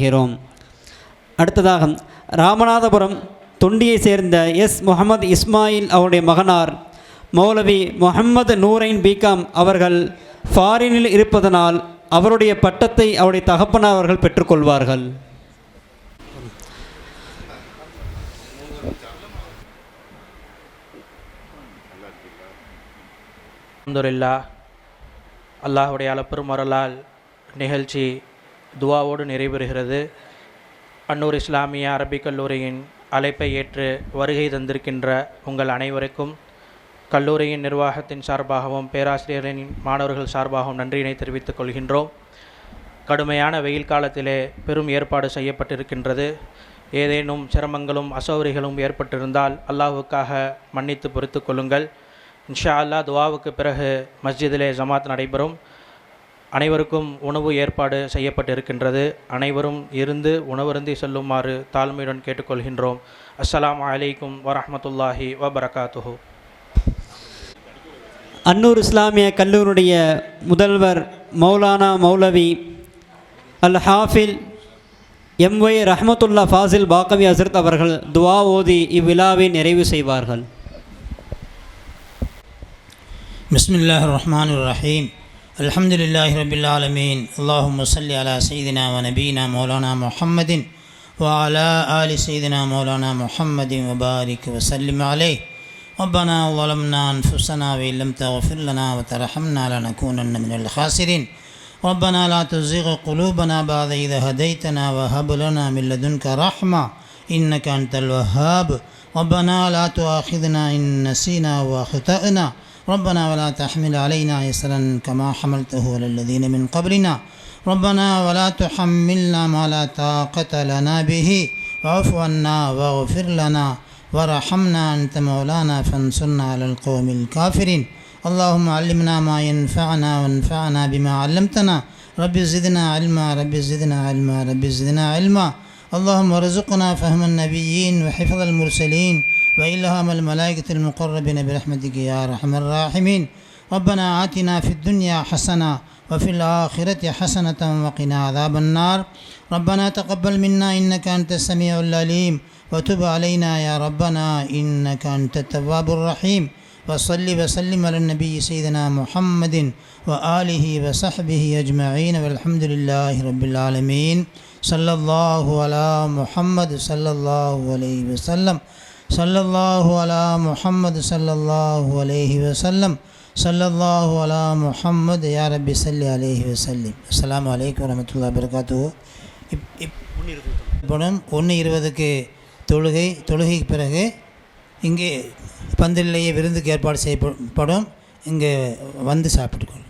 செய்கிறோம் அடுத்ததாக ராமநாதபுரம் தொண்டியை சேர்ந்த எஸ். முகமது இஸ்மாயில் அவருடைய மகனார் மௌலவி முகமது நூரைன் பிகாம் அவர்கள் ஃபாரினில் இருப்பதனால் அவருடைய பட்டத்தை அவருடைய தகப்பனார் அவர்கள் பெற்றுக்கொள்வார்கள். அலமதுல்லா அல்லாஹுடைய அளப்பெரும் நிகழ்ச்சி துவாவோடு நிறைவேறுகிறது. அன்னூர் இஸ்லாமிய அரபிக் கல்லூரியின் அழைப்பை ஏற்று வருகை தந்திருக்கின்ற உங்கள் அனைவருக்கும் கல்லூரியின் நிர்வாகத்தின் சார்பாகவும் பேராசிரியரின் மாணவர்கள் சார்பாகவும் நன்றியினை தெரிவித்துக் கொள்கின்றோம். கடுமையான வெயில் காலத்திலே பெரும் ஏற்பாடு செய்யப்பட்டிருக்கின்றது. ஏதேனும் சிரமங்களும் அசௌகரியங்களும் ஏற்பட்டிருந்தால் அல்லாஹுக்காக மன்னித்து பொறுத்து கொள்ளுங்கள். இன்ஷா அல்லா துவாவுக்கு பிறகு மஸ்ஜிதிலே ஜமாத் நடைபெறும். அனைவருக்கும் உணவு ஏற்பாடு செய்யப்பட்டிருக்கின்றது. அனைவரும் இருந்து உணவருந்தி செல்லுமாறு தாழ்மையுடன் கேட்டுக்கொள்கின்றோம். அஸ்லாம் அலைக்கும் வரமத்துல்லாஹி வபரகாத்துஹூ. அன்னூர் இஸ்லாமிய கல்லூரியுடைய முதல்வர் மௌலானா மௌலவி அல் ஹாஃபில் எம்ஒய் ரஹமத்துல்லா ஃபாசில் பாக்கவி அசரத் அவர்கள் துவா ஓதி இவ்விழாவை நிறைவு செய்வார்கள். பிஸ்மில்லாஹ் ரஹ்மான் ரஹீம். الحمد لله رب العالمين اللهم صل على سيدنا ونبينا مولانا محمد وعلى آل سيدنا مولانا محمد وبارك وسلم عليه ربنا ظلمنا أنفسنا وإن لم تغفر لنا وترحمنا لنكونن من الخاسرين ربنا لا تزغ قلوبنا بعد إذا هديتنا وهب لنا من لدنك رحمة إنك أنت الوهاب ربنا لا تؤاخذنا إن نسينا وأخطأنا ربنا ولا تحمل علينا إسرا كما حملته على الذين من قبلنا. ربنا ولا تحملنا ما لا طاقة لنا به. واعف عنا واغفر لنا وارحمنا أنت مولانا فانصرنا على القوم الكافرين. اللهم علمنا ما ينفعنا وانفعنا بما علمتنا. رب زدنا علما رب زدنا علما رب زدنا علما. اللهم ارزقنا فهم النبيين وحفظ المرسلين. وإلهام الملائكة المقربين برحمتك يا أرحم الراحمين. ربنا آتنا في الدنيا حسنة وفي الآخرة حسنة وقنا عذاب النار. ربنا تقبل منا إنك أنت السميع العليم. وتب علينا يا ربنا إنك أنت التواب الرحيم. وصل وسلم على النبي سيدنا محمد وآله وصحبه أجمعين. والحمد لله رب العالمين. صلى الله على محمد صلى الله عليه وسلم. சல்லல்லாஹு அலா முஹம்மது சல்லல்லாஹு அலேஹி வசல்லம் சல்லல்லாஹு அலா முஹம்மது யா ரபி சல்லி அலேஹி வசல்லிம் அஸ்லாம் வலைக்கம் வரமத்துல்லா வபர்காத்து இப் இப் பணம் ஒன்று இருபதுக்கு தொழுகை தொழுகைக்கு பிறகு இங்கே பந்திலேயே விருந்துக்கு ஏற்பாடு செய்யப்படும். படம் இங்கே வந்து சாப்பிட்டுக்கணும்